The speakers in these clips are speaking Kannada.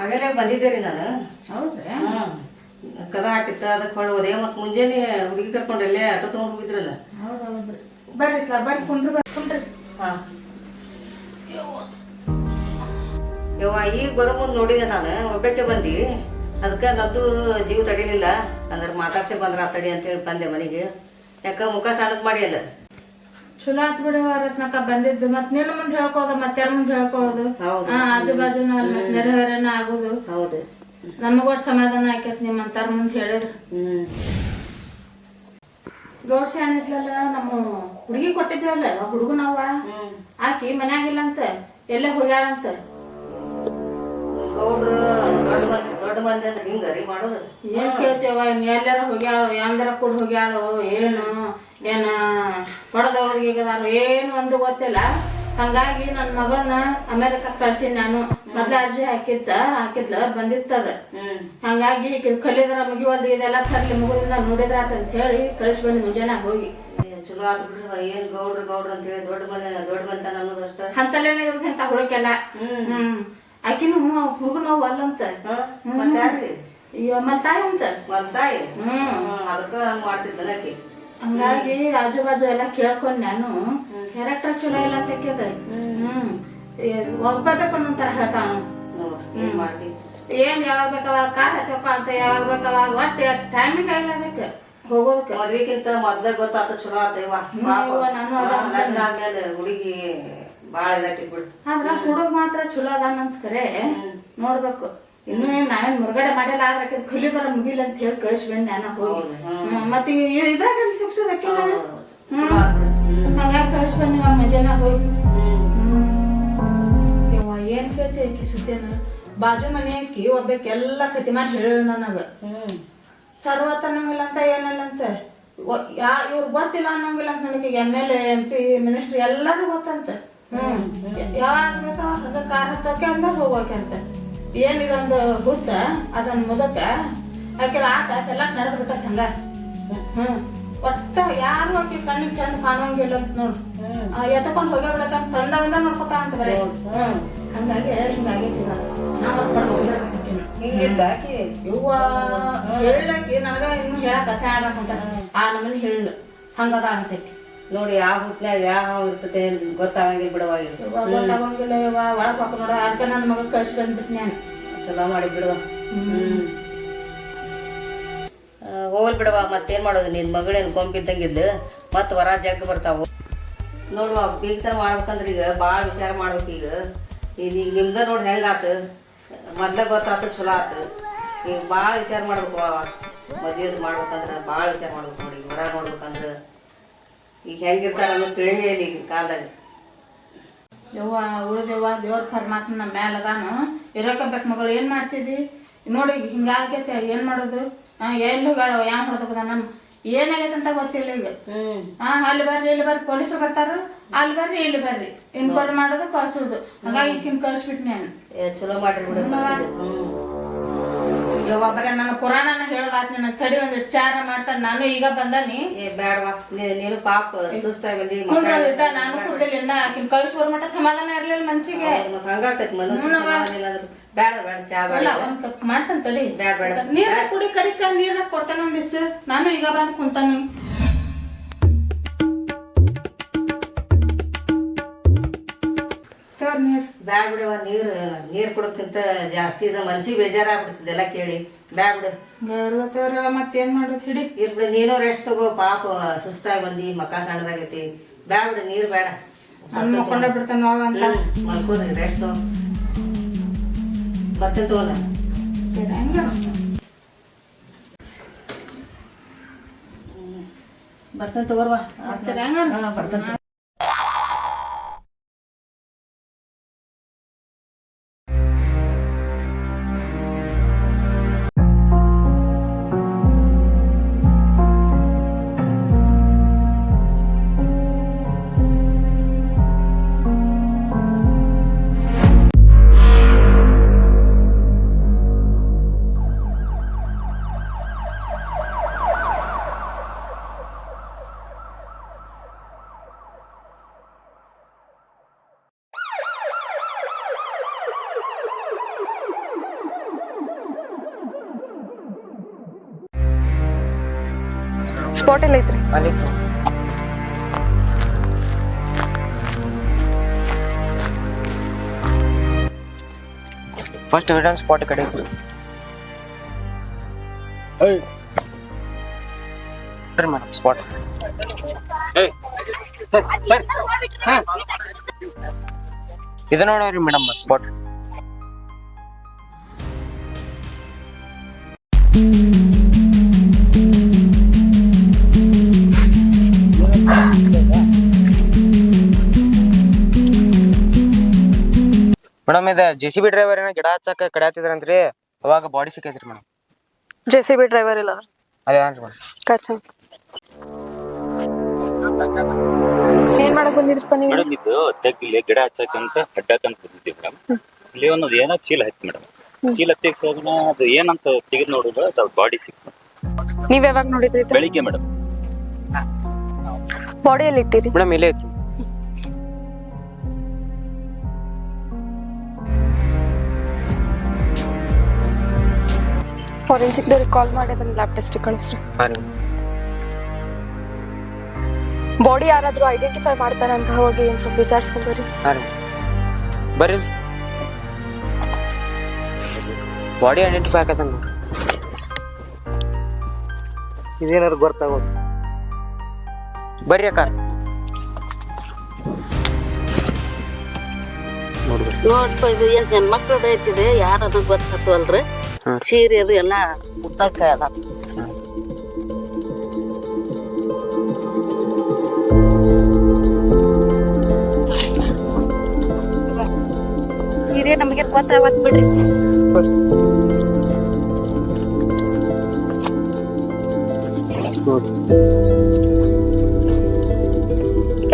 ಆಗಲೇ ಬಂದಿದ್ದೀರಿ ನಾನು. ಹೌದ್ರಿ? ಕದ ಹಾಕಿತ್ತ ಅದಕ್ಕೆ ಹೊಳ್ಳೋದೆ ಮತ್ತೆ ಮುಂಜಾನೆ ಹುಡುಗಿ ಕರ್ಕೊಂಡ್ರಲ್ಲೇ ಆಟೋ ತಗೊಂಡು ಹೋಗಿದ್ರಲ್ಲ. ಹೌದೌದು ಬರ್ರಿ ಬರ್ರಿ ಕುಂಡ್ರಿ ಬರ್ಕೊಂಡ್ರಿ ಹಾಂ. ಯವ್ವ ಈಗ ಬರೋ ಮುಂದೆ ನೋಡಿದೆ ನಾನು ಒಬ್ಬಕ್ಕೆ ಬಂದಿ. ಅದಕ್ಕೆ ನದ್ದು ಜೀವ ತಡಿಲಿಲ್ಲ. ಹಂಗಾರೆ ಮಾತಾಡ್ಸಿ ಬಂದ್ರ ತಡಿ ಅಂತೇಳಿ ಬಂದೆ ಮನೆಗೆ. ಯಾಕೆ ಮುಖ ಸಣ್ಣದ್ ಮಾಡಿ ಅಲ್ಲ? ಚಲೋ ಆತ್ ಬಿಡವ ರತ್ನಕ್ಕ ಬಂದಿದ್ದು. ಮತ್ ನಿನ್ನ ಮುಂದೆ ಹೇಳ್ಕೋದ ಮತ್ತೆ ಯಾರ ಮುಂದೆ ಹೇಳ್ಕೊಳ್ಳೋದು ಆಜು ಬಾಜು ಮತ್ ನೆರೆಹೊರೆನ ಆಗೋದು. ಹೌದು. ನಮಗೊಟ್ಟು ಸಮಾಧಾನ ಆಕೈತಿ ನಿಮ್ಮಂತಾರ ಮುಂದೆ ಹೇಳಿದ್ರು. ಗೌಡ್ಸ ಏನಿದ್ಲಲ್ಲ ನಮ್ಮ ಹುಡುಗಿ ಕೊಟ್ಟಿದ್ವಲ್ಲ ಹುಡುಗನವ್ವ? ಆಕಿ ಮನ್ಯಾಗಿಲ್ಲ ಅಂತ ಎಲ್ಲೇ ಹೋಗ್ಯಾಳಂತ. ಗೌಡ್ರು ದೊಡ್ಡ ಮಂದಿ ದೊಡ್ಡ ಮಂದಿ ಅಂದ್ರೆ ಹಿಂಗ ರೀ ಮಾಡೋದು? ಏನ್ ಕೇಳ್ತೇವ ಇನ್ ಎಲ್ಲಾರ ಹೋಗ್ಯಾಳು ಯಾಂದ್ರ ಕೂಡ ಹೋಗ್ಯಾಳು ಏನು ಏನ ಹೊಡೆದೋಗಿದಾರು ಏನು ಒಂದು ಗೊತ್ತಿಲ್ಲ. ಹಂಗಾಗಿ ನನ್ನ ಮಗಳನ್ನ ಅಮೆರಿಕ ಕಳ್ಸಿ ನಾನು. ಮೊದ್ಲ ಅರ್ಜಿ ಹಾಕಿದ್ದ ಹಾಕಿದ್ಲ ಬಂದಿತ್ತದ. ಹಂಗಾಗಿ ಕಲಿದ್ರ ಮುಗಿಯೋದು ಇದೆಲ್ಲ ತರ್ಲಿ ಮುಗುದಿಂದ ನೋಡಿದ್ರ ಅಂತ ಹೇಳಿ ಕಳ್ಸಿ ಬಂದು ಮುಂಜಾನೆ ಹೋಗಿ. ಚಲೋ ಆತ್ ಬಿಡ್ರಿ ಏನ್ ಗೌಡ್ರು ಗೌಡ್ರು ಅಂತ ಹೇಳಿ ದೊಡ್ಡ ಮಂದಿ ದೊಡ್ಡ ಬಂತ ಅನ್ನೋದಷ್ಟ ಅಂತಲ್ಲೇನೆ ಇರುತ್ತೆ ಅಂತ ಹುಡುಕೆಲ್ಲ ಹ್ಮ್. ಆಕಿನು ಹುಡುಗ ನೋವು ಅಲ್ಲಂತ. ಹಾ ಮತ್ತೆ ಯಾರ್ರಿ? ಅಯ್ಯೋ ತಾಯಿ ಅಂತ. ಒಂದ್ ತಾಯಿ? ಹ್ಮ್. ಅದಕ್ಕ ಹಂಗ ಮಾಡ್ತಿದ್ದಲ್ಲ ಆಕಿ. ಹಂಗಾಗಿ ಆಜು ಬಾಜು ಎಲ್ಲ ಕೇಳ್ಕೊಂಡ್ ನಾನು ಕ್ಯಾರೆಕ್ಟರ್ ಚಲೋ ಇಲ್ಲ ಅಂತ ಕೇಳ್ದ ಹ್ಮ್. ಒಬ್ಬಬೇಕು ಹೇಳ್ತಾನ ನೋಡ್ ಏನ್ ಮಾಡ್ತಿ. ಏನ್ ಯಾವಾಗ ಬೇಕವಾಗ ಕಾರ್ ಅಂತ ಯಾವಾಗ ಬೇಕವಾಗ ಒಟ್ಟು ಟೈಮಿಂಗ್ ಆಗಿಲ್ಲ ಅದಕ್ಕೆ ಹೋಗೋದಕ್ಕೆ. ಮದ್ವಿಕ್ಕಿಂತ ಮೊದ್ಲೇ ಗೊತ್ತಾತ ಚಲೋ ಆತ ಇವ ನಾನು ಹುಡುಗಿ ಇದಾಕಿತ್ ಬಿಡು. ಆದ್ರ ಹುಡುಗ ಮಾತ್ರ ಚಲೋ ಅದಾನಂತ ಕರೆ ನೋಡ್ಬೇಕು. ಇನ್ನು ಏನ್ ನಾವೇನ್ ಮುರುಗಡೆ ಮಾಡಿಲ್ಲ ಆದ್ರೆ ಆಕಿದ್ ಮುಗಿಲ್ ಮುಗಿಲ್ಲ ಅಂತ ಹೇಳಿ ಕಳಿಸ್ಬೇಡ ನಾನು ಹೋಗಿ. ಮತ್ತೆ ಇದ್ರಾಗ ಸಿಕ್ಸೋದಕ್ಕೆ ಹಂಗಾರ. ಹಂಗಾಗಿ ಕಳಿಸ್ಬೇಡಿ ನೀವು ಮಜಾನ ಹೋಗಿ. ಯವ್ವ ಏನ್ ಕೇಳ್ತಿ ಆಕಿ ಸುದ್ದಿನ? ಬಾಜು ಮನೆ ಆಕಿ ಒಬ್ಬಾಕಿ ಎಲ್ಲ ಕತಿ ಮಾಡಿ ಹೇಳ ನನಗ. ಸರ್ವತ್ ಅನ್ನಂಗಿಲ್ಲ ಅಂತ ಏನಿಲ್ಲ ಅಂತ. ಯಾ ಇವ್ರು ಗೊತ್ತಿಲ್ಲ ಅನ್ನಂಗಿಲ್ಲ ಅಂತ ನನಗೆ. M L A M P ministry ಎಲ್ಲರೂ ಗೊತ್ತಂತ. ಯಾವಾಗ ಬೇಕಾವ ಹಂಗ ಕಾರ್ ಹತ್ತೋಕೆ ಅಂದ ಹೋಗೋಕೆ ಅಂತ ಏನ್ ಇದೊಂದು ಹುಚ್ಚ ಅದನ್ನ ಮುದಕ ಆಕೆ ಆಟ ಚೆಲ್ಲಕ್ ನಡೆದ್ ಬಿಟ್ಟತ್ ಹಂಗ. ಹ್ಮ್. ಒಟ್ಟ ಯಾರು ಆಕಿ ಕಣ್ಣಿಗೆ ಚಂದ ಕಾಣುವಂಗಿಲ್ಲ ಅಂತ ನೋಡು. ಎತ್ಕೊಂಡ್ ಹೋಗೇ ಬಿಡತ್ತ ತಂದ ಒಂದ ನೋಡ್ಕೊತಾ ಅಂತ ಬರೀ. ಹ್ಮ್. ಹಂಗಾಗಿ ಹಿಂಗಾಗೈತಿ ನಾನು ನಾ ಮತ್ ಹೋಗಿರ್ಬೇಕೇನು ಹಿಂಗಿದ್ದ ಆಕಿ? ಯವ್ವ ಹೇಳಕ್ಕೆ ನನಗ ಇನ್ನು ಹೇಳಕ್ ಅಸಹ್ಯ ಆಗಕ್ಕಂತ ಆ ನಮ್ಮನ್ ಹೇಳ. ಹಂಗದ ಅಂತೈತಿ. ನೋಡಿ ಯಾವ ಹುಟ್ಟಿನಾಗ ಯಾವ ಹಾವು ಇರ್ತತೆ ಗೊತ್ತಾಗಂಗಿಲ್ಲ ಬಿಡವ ಈಗ ಯವ್ವ ಗೊತ್ತಾಗಂಗಿಲ್ಲ ಯವ್ವ ಒಳಗ್ ಹಾಕ ನೋಡ ಅದಕ್ಕೆ ನನ್ನ ಮಗಳು ಕಳ್ಸ್ಕೊಂಡ್ಬಿಟ್ಟು ನಾನು ಚಲೋ ಮಾಡಿ ಬಿಡುವ ಹೋಗಲ್ ಬಿಡವ ಮತ್ತೇನು ಮಾಡೋದು? ನಿನ್ನ ಮಗಳೇನು ಕೊಂಬಿದ್ದಂಗಿದ್ಲು? ಮತ್ತೆ ವರ ಜಗ್ ಬರ್ತಾವು. ನೋಡುವ ಬೀಗ್ತರ ಮಾಡ್ಬೇಕಂದ್ರೆ ಈಗ ಭಾಳ ವಿಚಾರ ಮಾಡ್ಬೇಕು ಈಗ. ಈಗ ಈಗ ನಿಮ್ದ ನೋಡಿ ಹೆಂಗಾತ ಮೊದ್ಲ ಗೊತ್ತಾತು ಚಲೋ ಆತು. ಈಗ ಭಾಳ ವಿಚಾರ ಮಾಡ್ಬೇಕು ಮದುವೆದು ಮಾಡ್ಬೇಕಂದ್ರೆ ಮಾಡ್ಬೇಕಂದ್ರ ಭಾಳ ವಿಚಾರ ಮಾಡ್ಬೇಕು ನೋಡಿ ಹೊರ ನೋಡ್ಬೇಕಂದ್ರ. ಈಗ ಹೆಂಗಿರ್ತಾರ ಅನ್ನೋದು ತಿಳಿನೇ ಇಲ್ಲ ಈಗ ಕಾಲದಾಗ ಯವ್ವ ಉಳಿದೆವ್ವ ದೇವ್ರ ಪರಮಾತ್ಮ ನಮ್ಮ ಮ್ಯಾಲ ಅದಾನು. ಇರೋಕಬೇಕು ಮಗಳು ಏನ್ ಮಾಡ್ತಿದ್ದಿ? ನೋಡಿ ಹಿಂಗಾಗೈತೆ ಏನ್ ಮಾಡೋದು? ಹೋಗ್ಯಾಳ ಯಾವ ಹೊಡೆದ ನಮ್ ಏನಾಗೈತೆ ಅಂತ ಗೊತ್ತಿಲ್ಲ ಈಗ. ಹಾ ಅಲ್ಲಿ ಬರ್ರಿ ಇಲ್ಲಿ ಬರ್ರಿ. ಪೊಲೀಸರು ಬರ್ತಾರ. ಅಲ್ಲಿ ಬರ್ರಿ ಇಲ್ಲಿ ಬರ್ರಿ. ಇನ್ಕ್ವೈರಿ ಮಾಡೋದು ಕಳ್ಸೋದು. ಹಂಗಾಗಿ ಈಕಿನ್ ಕಳ್ಸ್ಬಿಟ್ ನಾನು. ಚಲೋ ಮಾಡ್ರಿ ಬಿಡು ಯವ್ವ ನಾನು ನನ್ನ ಪುರಾಣನ ಹೇಳೋದಾತ್ ನಿನ್ನ ತಡಿ ಒಂದ್ ಚಾರ ಮಾಡ್ತಾನೆ ನಾನು ಈಗ ಬಂದಾನಿ. ಏ ಬ್ಯಾಡವಾ. ನೀ- ನೀನು ಪಾಪ ಸುಸ್ತಾಗಿ ಬಂದಿ ನಾನು ಕುಡ್ದಿಲ್ಲ ಇನ್ನ. ಆಕಿನ್ ಕಳ್ಸೋರ್ ಮಟ್ಟ ಸಮಾಧಾನ ಇರ್ಲಿಲ್ಲ ಮನ್ಸಿಗೆ. ಮತ್ತೆ ಹಂಗಾಕತ್ ಮನಸ್ಸು ಸಮಾಧಾನ ಇಲ್ಲ ಅಂದ್ರೆ. ಬೇಡ ಬೇಡ ಚಾ ಬೇಡ ಅಲ್ಲ ಒಂದ್ ಕಪ್ ಮಾಡ್ತಾನೆ ತಡಿ. ಬೇಡ ಬೇಡ ನೀರ ಕುಡಿ ಕಡಿಕ ನೀರ ಕೊಡ್ತಾನೆ ಒಂದಿಸ್ ನಾನು ಈಗ ಬಂದ್ ಕುಂತಾನಿ. ತೋರ್ ನೀರ್? ಬ್ಯಾಡ ಬಿಡವ ನೀರು ನೀರ್ ಕುಡೋದ್ಕಿಂತ ಜಾಸ್ತಿ ಇದ ಮನ್ಸಿಗೆ ಬೇಜಾರಾಗ್ಬಿಡ್ತದೆ ಎಲ್ಲ ಕೇಳಿ. ಬ್ಯಾಡ ಬಿಡು. ಮತ್ತೇನ್ ಮಾಡೋದು ಹಿಡಿ? ಇರ್ಬಿಡು ನೀನು ರೆಸ್ಟ್ ತಗೋ ಪಾಪ ಸುಸ್ತಾಗಿ ಬಂದಿ ಮಕ್ಕ ಸಣ್ಣದಾಗೈತಿ. ಬ್ಯಾಡ ಬಿಡು ನೀರು ಬೇಡ. ನಾನು ಮುಕ್ಕೊಂಡ ಬಿಡ್ತಾನ ಅಂತ. ಮಲ್ಕೋರಿ ರೆಸ್ಟ್ ತಗೋ. ಬರ್ತೇನೆ ತಗೋರ್ವಾ. ಬರ್ತೇನೆ spot mo. First evidence spot ಕಡೆ ಮೇಡಮ್ ಸ್ಪಾಟ್ ಇದು ನೋಡ್ರಿ ಮೇಡಮ್ ಸ್ಪಾಟ್ ಮೇಡಮ್ ಇದು ಜೆ ಸಿ ಬಿ ಡ್ರೈವರ್ ಏನೋ ಗಿಡ ಹಚ್ಚಕ್ಕೆ ಕಡೆ ಹತ್ತಿದ್ರಂತ್ರಿ? ಅವಾಗ body ಸಿಕ್ಕೈತ್ರಿ madam. J C B driver ಇಲ್ಲ ಅದೇನ್ರಿ ಮೇಡಮ್? ಕರ್ಸ. ಏನ್ ಮಾಡಕ್ ಬಂದಿದ್ರಪ್ಪ ನೀವು? ಮೇಡಮ್ ಇದು ತೆಗ್ ಇಲ್ಲಿ ಗಿಡ ಹಚ್ಚಕ್ಕಂತ ಅಡ್ಡಕ್ಕಂತ ಬಂದಿದ್ದೀವಿ ಮೇಡಮ್. ಇಲ್ಲಿ ಒಂದು ಏನೋ ಚೀಲ ಹತ್ತಿ ಮೇಡಮ್. ಚೀಲ ಹತ್ತಿ ಸೋದನ ಅದು ಏನಂತ ತೆಗೆದು ನೋಡಿದ್ರೆ ಅದು ಬಾಡಿ ಸಿಕ್ತು. ನೀವ್ ಯಾವಾಗ ನೋಡಿದ್ರಿ ಬೆಳಿಗ್ಗೆ ಮೇಡಮ್. ಬಾಡಿಯಲ್ಲಿ ಇಟ್ಟಿರಿ. ಮೇಡಮ್ ಇಲ್ಲೇ ಐತ್ರಿ ಫಾರೆನ್ಸಿಕ್ ದವ್ರಿಗೆ ಕಾಲ್ ಮಾಡಿ ಅದನ್ನ ಲ್ಯಾಬ್ ಟೆಸ್ಟ್ ಕಳಿಸ್ರಿ. ಹಾಂ ಬಾಡಿ ಯಾರಾದರೂ ಐಡೆಂಟಿಫೈ ಮಾಡ್ತಾರ ಅಂತ ಹೋಗಿ ಏನು ಸ್ವಲ್ಪ ವಿಚಾರಿಸ್ಕೊಂಡ್ಬರ್ರಿ ಹಾಂ ಬರ್ರಿ ಬಾಡಿ ಐಡೆಂಟಿಫೈ ಆಗತ್ತ ನೋಡ್ರಿ ಇದೇನಾದ್ರು ಗೊತ್ತಾಗೋದು. ಬರ್ರಿ ಅಕ್ಕ. ನೋಡ್ಪ ಇದು ಏನ್ ಹೆಣ್ಮಕ್ಳದ ಐತಿದೆ ಯಾರು ಗೊತ್ತಾಗ್ತವಲ್ರಿ. ಸೀರೆ ಅದು ಎಲ್ಲ ಮುಟ್ಟಕ್ಕೆ ಅದ. ಸೀರೆ ನಮಗೆ ಗೊತ್ತಾಗತ್ ಬಿಡ್ರಿ.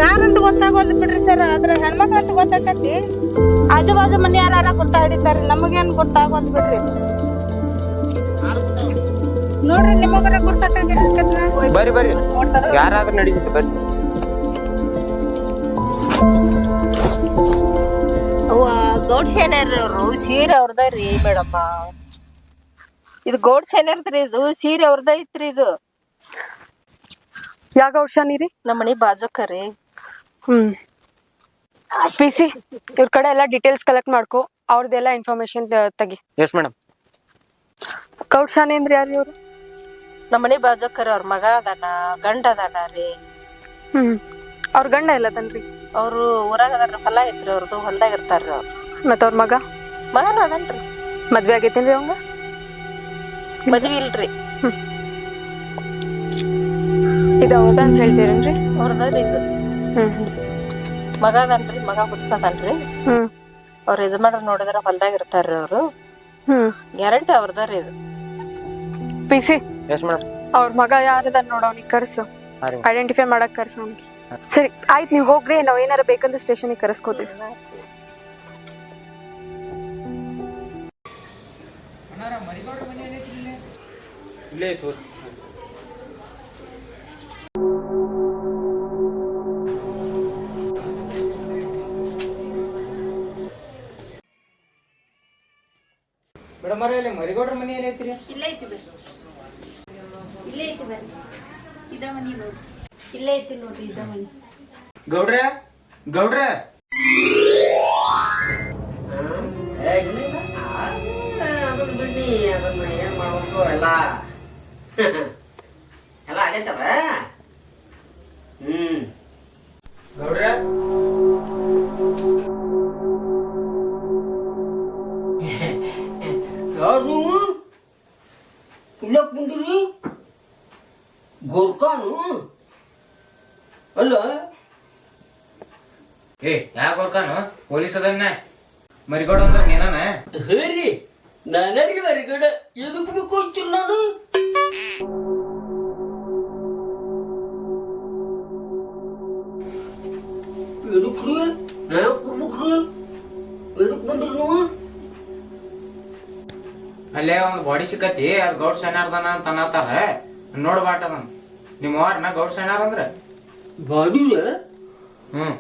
ಯಾರಂತ ಗೊತ್ತಾಗೋದ್ ಬಿಡ್ರಿ ಸರ್ ಅದ್ರ ಹೆಣ್ಮಕ್ಳು ಅಂತ ಗೊತ್ತಾಕತಿ ಆಜು ಬಾಜು ಮನೆ ಯಾರ ಗೊತ್ತಾ ಹಿಡಿತಾರ ನಮಗೇನ್ ಗೊತ್ತಾಗೋದ್ ಬಿಡ್ರಿ. ನೋಡ್ರಿ ನಿಮಗರ ಗೊತ್ತಾಕತಿ ಬರ್ರಿ ಬರ್ರಿ. ಯಾರಾದ್ರೂ ನಡೀತೈತಿ ಬರ್ರಿ. ಅವ ಗೌಡ್ ಸೇನೇರ್ ಅವರು ಸೀರೆ ಅವ್ರದ ರೀ ಮೇಡಮ್ಮ ಇದು ಗೌಡ್ ಸೇನೇರ್ದ್ರಿ ಇದು ಸೀರೆ ಅವ್ರದ ಐತ್ರಿ ಇದು. ಯಾವ ನಮ್ಮನಿ ರೀ? ನಮ್ಮ ಮನಿ ಬಾಜುಕ ರೀ. ಹ್ಮ್. ಪಿ ಸಿ ಇವ್ರ ಕಡೆ ಎಲ್ಲ ಡೀಟೇಲ್ಸ್ ಕಲೆಕ್ಟ್ ಮಾಡ್ಕೊ ಅವ್ರದ್ದೆಲ್ಲ ಇನ್ಫಾರ್ಮೇಶನ್ ತೆಗಿ. ಎಸ್ ಮೇಡಮ್ ಕೌಶಾನಿ ಅಂದ್ರೆ ಯಾರು ಇವ್ರು? ನಮ್ಮ ಬಾಜಕರ ಬಾಜುಕರ ಅವ್ರ ಮಗ ಅದಾನ ಗಂಡ ಅದಾನ ರೀ. ಹ್ಮ್. ಅವ್ರ ಗಂಡ ಇಲ್ಲ ತನ್ರಿ ಅವ್ರು ಊರಾಗ ಅದಾರ ಹೊಲ ಐತ್ರಿ ಅವ್ರದ್ದು ಹೊಲ್ದಾಗ ಇರ್ತಾರ್ರಿ ಅವ್ರು. ಮತ್ತ ಅವ್ರ ಮಗ? ಮಗನ ಅದನ್ರಿ ಮದ್ವೆ ಆಗೈತೇನ್ರಿ ಅವಂಗ? ಮದ್ವಿ ಇಲ್ರಿ. ಇದು ಹೌದಾ ಅಂತ ಹೇಳ್ತೀರೇನ್ರಿ ಅವ್ರದ್ರಿ ಇದು. ಹ್ಮ್ ಮಗ ಅದನ್ರಿ ಮಗ ಹುಚ್ಚದನ್ರಿ ಹ್ಮ್. ಅವ್ರ ಯಜಮಾನ್ರ ನೋಡಿದ್ರ ಹೊಲ್ದಾಗ ಇರ್ತಾರ್ರಿ ಅವ್ರು. ಹ್ಮ್. ಗ್ಯಾರಂಟಿ ಅವ್ರದಾರಿ ಇದು. P C? ಎಸ್ ಮೇಡಮ್ ಅವ್ರ ಮಗ ಯಾರದ ನೋಡ ಅವ್ನಿಗೆ ಕರ್ಸು. ಹಾಂ ಐಡೆಂಟಿಫೈ ಮಾಡಕ್ ಕರ್ಸು ಅವ್ನಿಗೆ. ಸರಿ ಆಯ್ತು ನೀವು ಹೋಗ್ರಿ ನಾವ್ ಏನಾರ ಬೇಕಂದ್ರೆ ಸ್ಟೇಷನ್ಗೆ ಕರೆಸ್ಕೋತೀವಿ. ಇಲ್ಲೇ ಐತಿ ಮೇಡಮ್ ಅವ್ರೆ ಇಲ್ಲಿ ಮರಿಗೌಡ್ರ ಮನೆ ಎಲ್ಲಿ ಐತ್ರಿ? ಇಲ್ಲೇ ಐತಿ ಬರ್ರಿ ಇಲ್ಲೇ ಐತಿ ಬರ್ರಿ ಇದ ಮನಿ ನೋಡ್ರಿ ಇಲ್ಲೇ ಐತಿ ನೋಡ್ರಿ ಇದ ಮನಿ ಗೌಡ್ರ? ಗೌಡ್ರ ಅದನ್ನ ಬಿಡ್ನಿ ಅದನ್ನ ಏನ್ ಮಾಡ್ಬೇಕು ಎಲ್ಲ. ಎಲ್ಲ ಆಗೈತದ ಹ್ಮ್. ಗೌಡ್ರ? ಯಾರು ನೀವು ಬಂದಿರಿ? ಗೋರ್ಕಾನು? ಅಲ್ಲ? ಏ ಯಾವ ಗುರ್ಕಾನು? ಪೊಲೀಸ್ ಅದನ್ನ ಮರಿಗೋಡ ಅಂದ್ರೆ ನೀನಾನ ಹೇರಿ ನನಗೆ ಮರಿಗೋಡ. ಎದಕ್ ಬೇಕು ಅಂತಿಲ್ಲ ನಾನು? ಎದಕ್ರಿ ನಾ ಕೊಡ್ಬೇಕ್ರಿ ಎದಕ್ ಬಂದ್ರಿ ನೀವು? ಅಲ್ಲೇ ಒಂದು ಬಾಡಿ ಸಿಕ್ಕತಿ ಅದ್ ಗೌಡ್ ಸೈನಾರ್ದನ ಅಂತ ಅನ್ನತಾರ. ನೋಡ್ಬಾಟ ಅದನ್ ನಿಮ್ಮ ಅವ್ರನ್ನ ಗೌಡ್ ಸೈನಾರ್ ಅಂದ್ರ? ಬಾಡಿರ ಹ್ಮ್.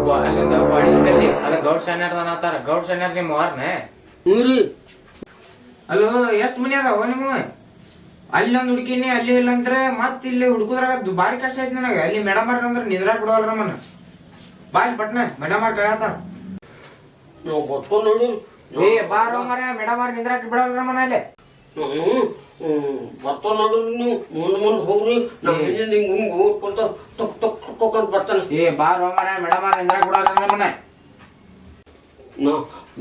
ಬ- ಅಲ್ಲಿಂದ ಬಾಡಿ ಸಿಕ್ಕತಿ ಅದ ಗೌಡ್ ಸೈನಾರ್ದನ ಅನ್ನತಾರ ಗೌಡ್ ಸೈನಾರ್ ನಿಮ್ಮ ಅವ್ರನ್ನ ಹ್ಞೂ ರೀ. ಅಲ್ಲೋ ಎಷ್ಟ್ ಮನಿ ಅದಾವ ನಿಮ್ಮ ಅಲ್ಲಿ ಒಂದ್ ಹುಡುಕಿನಿ ಅಲ್ಲಿ ಇಲ್ಲ ಅಂದ್ರೆ ಮತ್ ಇಲ್ಲಿ ಹುಡುಕುದ್ರಾಗ ಭಾರಿ ಕಷ್ಟ ಐತಿ ನನಗೆ. ಅಲ್ಲಿ ಮೇಡಮ್ ಅಂದ್ರೆ ನಿದ್ರಾಗ ಬಿಡವಲ್ರ ನಮ್ಮನ್ನ. ಬಾ ಇಲ್ಲಿ ಪಟ್ನ ಮೇಡಮ್ ಅವ್ರ ಬರ್ಕೊಂಡು ಏ ಬಾರೋ ಮರ ಮೇಡಮ್ ಅವ್ರ ನಿದ್ರಾಕ್ ಬಿಡವಲ್ರ ಮನೇಲಿ ಬರ್ತಾವ ನೋಡ್ರಿ ನೀವು ಮುಂದ್ ಮುಂದ್ ಹೋಗ್ರಿ. ನಮ್ಮ ಹಿಂದಿಂದ ಹಿಂಗೆ ಹಿಂಗ್ ಹೋಗ್ಕೊಂತ ತಕ್ ತಕ್ ಅಂತ ಬರ್ತಾನೆ. ಏ ಬಾರ ಮನೆ ಮೇಡಮ್ ಅವ್ರ ಕೂಡ ನಮ್ಮನ್ನ ನಾ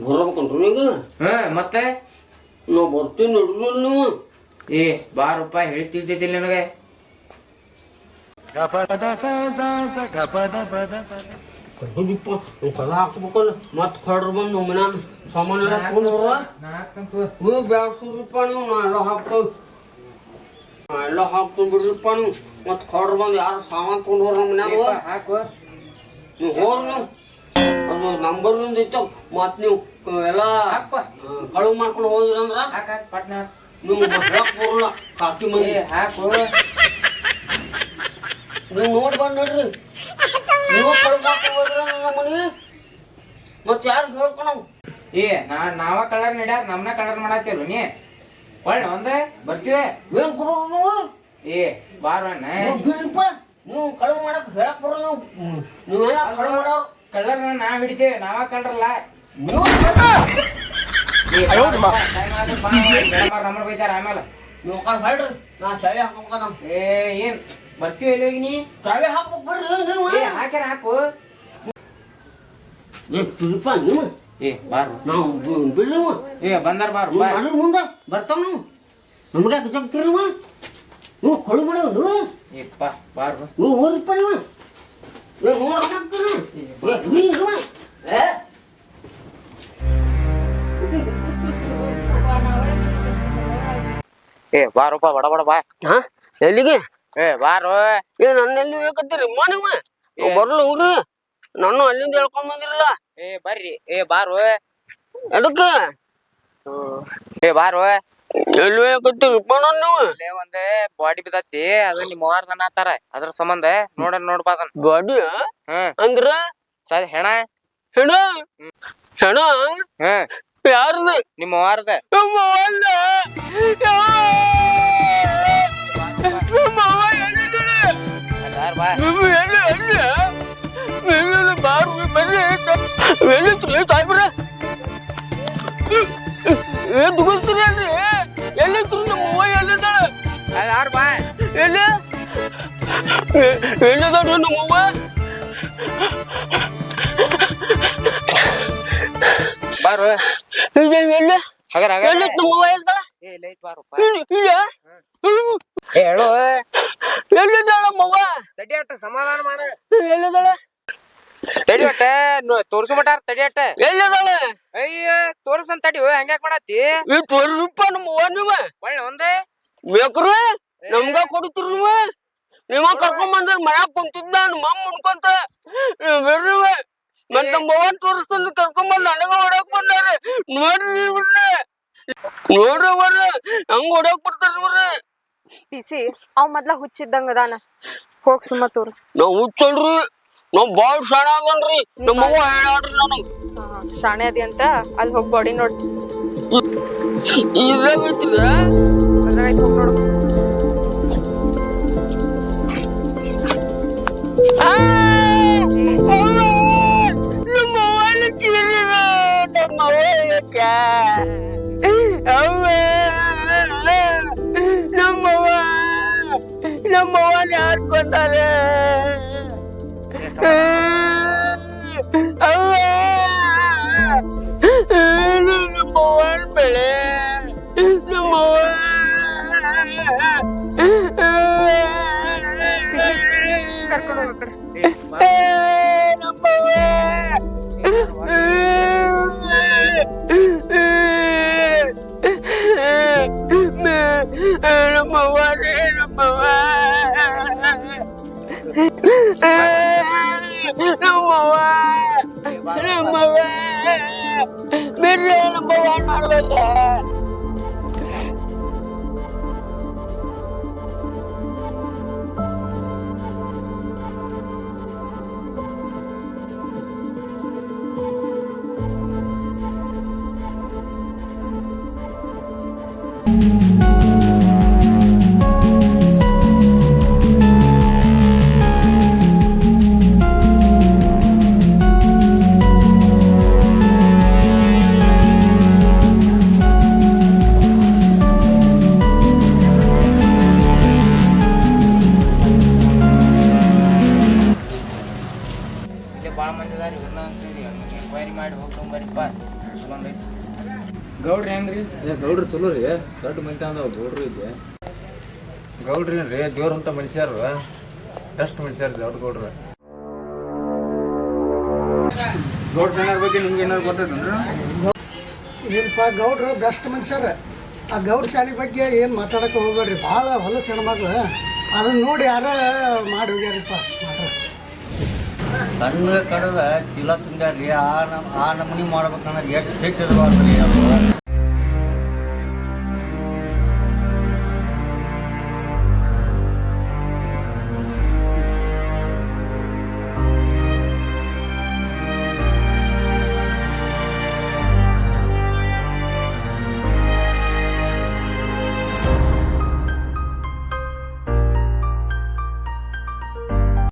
ಬರ್ಬೇಕನ್ರಿ ಈಗ? ಹ್ಮ್ ಮತ್ತೆ? ನಾ ಬರ್ತೀನಿ ನೋಡ್ರಿ ನೀವು. ಏ ಬಾರಪ್ಪ ಹೇಳ್ತಿದ್ದಿಲ್ಲ ನನಗೆ. ಕಡಿಪ ಕದ ಹಾಕ್ಬೇಕಲ್ಲ ಮತ್ ಕೊಡ್ರಿ ಬಂದು ನಮ್ಮ ಮನ್ಯಾಗ ಸಾಮಾನು ಎಲ್ಲ ಹ್ಞೂ ಬ್ಯಾಡ್ಸೋದ್ರಿಪ್ಪ ನೀವು. ನಾ ಎಲ್ಲ ಹಾಕ್ತೇವೆ. ನಾ ಎಲ್ಲ ಹಾಕ್ತೀನಿ ಬಿಡ್ರಿಪ್ಪ ನೀವು. ಮತ್ ಕೊಡ್ರಿ ಬಂದು ಯಾರು ಸಾಮಾನು ತಗೊಂಡ್ ಹೋಗ್ರ ನಮ್ಮ ಮನ್ಯಾಗ? ಹಾಕು. ನೀವು ನೀವು. ಅದು ನಂಬರ್ ಇತ್ತು ಮತ್ ನೀವು ಎಲ್ಲ ಕಳುವು ಮಾಡ್ಕೊಂಡು ಹೋದ್ರಂದ್ರ ಹಾಕ ನೀವು ಹೇಳಕ್ ಬರಲ್ಲ. ಕಾಕಿ ಮಂದಿ ಹಾಕು. ನೀವು ನೋಡಿ ಬಂದ್ ನೋಡ್ರಿ. ನೀವು ಕಳ್ಕೊಂಡು ಹೋದ್ರಿ ನಮ್ಮ ಮನೆ. ಮತ್ ಯಾರು ಹೇಳ್ಕೊಣ ಏ ನಾ ನಾವ ಕಲರ್ ನಡ್ಯಾರ ನಮ್ನ ಕಲರ್ ಮಾಡತ್ತಿಲ್ಲ ನೀ. ಒಳ್ಳೆ ಒಂದೇ ಬರ್ತೀವಿ? ಏನ್ ಕೊಡೋ ನೀವು ಏ ಬಾರಣ್ಣ ನೀವು ಬಿಡ್ರಿಪ್ಪ. ನೀವು ಕಳುವು ಮಾಡಕ್ ಹೇಳಕ್ ಬರಲ್ಲ ನೀವು. ನೀವೆಲ್ಲ ಕಳುವು ಮಾಡೋರು ಕಲರ್ ನಾ ಹಿಡಿತೇವೆ ನಾವ ಕಲರಲ್ಲ ಆಮೇಲೆ. ನೀವು ಕಳ್ ಹೇಳ್ರಿ. ನಾ ಚಳಿ ಹಾಕ್ಬೇಕದ ಏ ಏನ್? ಬರ್ತೀವಿ ಎಲ್ಲಿ ಹೋಗಿ ನೀ ಚಾವಿ ಹಾಕ್ಬೇಕು ಬರ್ರಿ ನೀವು ಏ ಹಾಕ್ಯಾರ ಹಾಕು. ಏ ಬಿಡ್ರಿಪ್ಪ ನೀವು ಏ ಬಾರು ನಾವು ಬಿಡ್ರಿ ನೀವು ಏ ಬಂದಾರ ಬಾರು ನೀವು ಬಾ ಮಾಡ್ರಿ ಮುಂದೆ. ಬರ್ತಾವ ನಾವು. ನಮ್ಗೆ ಯಾಕೆ ಜಗ್ತೀರಿ ನೀವು ನೀವು ಕಳು ಮಾಡೋ ನೀವು ಏ ಬಾ ಬಾರು ನೀವು ಹೋಗ್ರಿಪ್ಪ ನೀವು. ಏ ನೋಡ್ರಿ ಏ ಬಿಡಿ ನೀವು ಏ? ಏ ಬಾರಪ್ಪ ಬಡ ಬಡ ಬಾ. ಹಾ? ಎಲ್ಲಿಗೆ? ಏ ಬಾರೋ. ಏ ನನ್ನ ಎಲ್ಲಿ ಬೇಕತ್ತೀರಿ ಮನೆ ಬರ್ಲ ಹುಡು ಹೋಗ್ರಿ ನಾನು ಅಲ್ಲಿಂದ ಹೇಳ್ಕೊಂಡ್ ಬಂದಿರಲ್ಲ. ಏ ಬರ್ರಿ. ಏ ಬಾರೋ. ಅದಕ್ಕ ಏ ಬಾರೋ. ಎಲ್ಲಿ ಹೋಗಕತ್ತೀರಿ ನಾನು ನೀವು. ಒಂದ್ ಬಾಡಿ ಬಿದ್ದತಿ. ಅದ ನಿಮ್ಮ ಅವ್ವಾರ್ ದನ ಆತಾರ. ಅದ್ರ ಸಂಬಂಧ ನೋಡ ನೋಡ್ಬಾ ಬಾಡಿ ಹ್ಮ್. ಅಂದ್ರ? ಸರಿ ಹೆಣ. ಹೆಣ? ಹೆಣ? ಹ್ಮ್. ಯಾರ್ದು? ನಿಮ್ಮ ಅಲ್ಲ ನಮ್ಮ ಎಲ್ಲಿತ್ರಿ ಸಾಯ್ಬ್ರ ಏನ್ ದುಗಿಸ್ತೀರಿ ಅಲ್ರಿ? ಎಲ್ಲಿತ್ರಿ ನಮ್ಮ ಅವ್ವ ಎಲ್ಲಿದ್ದಾಳೆ? ಅದಾರ್ ಬಾ. ಎಲ್ಲಿ? ಎಲ್ಲಿದ್ದಾಳ್ರಿ ನಮ್ಮ ಅವ್ವ? ಬಾರು. ಎಲ್ಲಿ ಎಲ್ಲಿ ಹಗರ ಎಲ್ಲಿತ್ ನಮ್ಮ ಅವ್ವ ಎಲ್ಲಿದ್ದಾಳೆ? ಹೇಳು. ಎಲ್ಲಿದ್ದಾಳೆ ನಮ್ಮ ಅವ್ವ? ಸಮಾಧಾನ ಮಾಡ. ಎಲ್ಲಿದ್ದಾಳೆ? ತಡಿ. ಅಟ್ಟ ತೋರ್ಸು ಮಟಾರ ತಡಿ ಅಟ್ಟ ಎಲ್ಲಿದ್ದಾಳೆ? ಅಯ್ಯ ತೋರ್ಸನ್ ತಡಿ. ಹಂಗ್ಯಾಕ್ ಮಾಡತ್ತಿ? ಈ ನಮ್ ನಮ್ಮ ನೀವು ಒಳ್ಳೆ ಒಂದೇ? ಬೇಕ್ರು? ನಮ್ಗ ಕೊಡ್ತೀರಿ ನೀವು? ನೀವ ಕರ್ಕೊಂಡ್ ಬಂದ್ರ ಮನ್ಯಾಗ ಕುಂತಿದ್ದ ನಮ್ಮ ಅಮ್ಮ ಉಣ್ಕೊಂತ. ಬರ್ರಿ ಮತ್ ನಮ್ಮ ಅವ್ವನ್ ತೋರಿಸ್ತಾನ ಕರ್ಕೊಂಡ್ ಬಂದ್ ನನಗ ಹೊಡಕ್ ಬಂದಾರ. ನೋಡ್ರಿ ಇವ್ರನ್ನ ನೋಡ್ರಿ ಅವ್ರ ಹಂಗ ಹೊಡಕ್ ಬರ್ತಾರ ಇವ್ರ ಪಿಸಿ ಅವ್ ಮೊದ್ಲ ಹುಚ್ಚಿದ್ದಂಗ ಅದಾನ. ಹೋಗ್ ಸುಮ್ಮ ತೋರ್ಸ್. ನಾವ್ ಹುಚ್ಚಲ್ರಿ. ನಾವ್ ಬಾಳ್ ಶಾಣ ಆಗನ್ರಿ ನಮ್ಮ ಅವ್ವ ಹೇಳ್ರಿ ನನಗ್. ಶಾಣೆ ಅದಿ ಅಂತ ಅಲ್ಲಿ ಹೋಗಿ ಬಾಡಿ ನೋಡ್. ಇದ್ರಾಗ ಐತಿರ ಅದ್ರಾಗ ಹೋಗಿ ನೋಡು. ನಮ್ಮ ಅವ್ವನ ಚೀರಿರ ನಮ್ಮ ಅವ್ವ ಅವ್ವ ನಮ್ಮವ್ವ ನಮ್ಮವ್ವನ ಯಾರು ಗೌಡ್ರಿ ಹೆಂಗ್ರಿ ಏ ಗೌಡ್ರು ಚಲೋ ರೀ ದೊಡ್ಡ ಮಂದಿ ಅಂದ ಗೌಡ್ರು ಇದೆ ಗೌಡ್ರಿ ರೀ ದೇವ್ರ ಅಂತ ಮನುಷ್ಯರು? ಬೆಸ್ಟ್ ಮನುಷ್ಯರು ದೊಡ್ಡ ಗೌಡ್ರು? ಗೌಡ್ರ ಸಣ್ಣ ಬಗ್ಗೆ ನಿಮ್ಗೆ ಏನಾರು ಗೊತ್ತೈತಂದ್ರೆ ಏನಪ್ಪ ಗೌಡ್ರು ಬೆಸ್ಟ್ ಮನುಷ್ಯರ. ಆ ಗೌಡ್ರ ಶಾಲೆ ಬಗ್ಗೆ ಏನು ಮಾತಾಡಕ್ಕೆ ಹೋಗ್ಬೇಡ್ರಿ. ಭಾಳ ಹೊಲಸ ಹೆಣ್ಮಕ್ಳು ಅದನ್ನ ನೋಡಿ ಯಾರ ಮಾಡಿ ಹೋಗ್ಯಾರಪ್ಪ. ಸಣ್ಣ ಕಡದ ಚೀಲ ತುಂಬ್ಯಾರ್ರಿ. ಆ ನಮ್ ಆ ನಮೂನಿ ಮಾಡ್ಬೇಕಂದ್ರೆ ಎಷ್ಟು ಸಿಟ್ಟು ಇರಬಾರ್ದ್ರಿ ಅದು.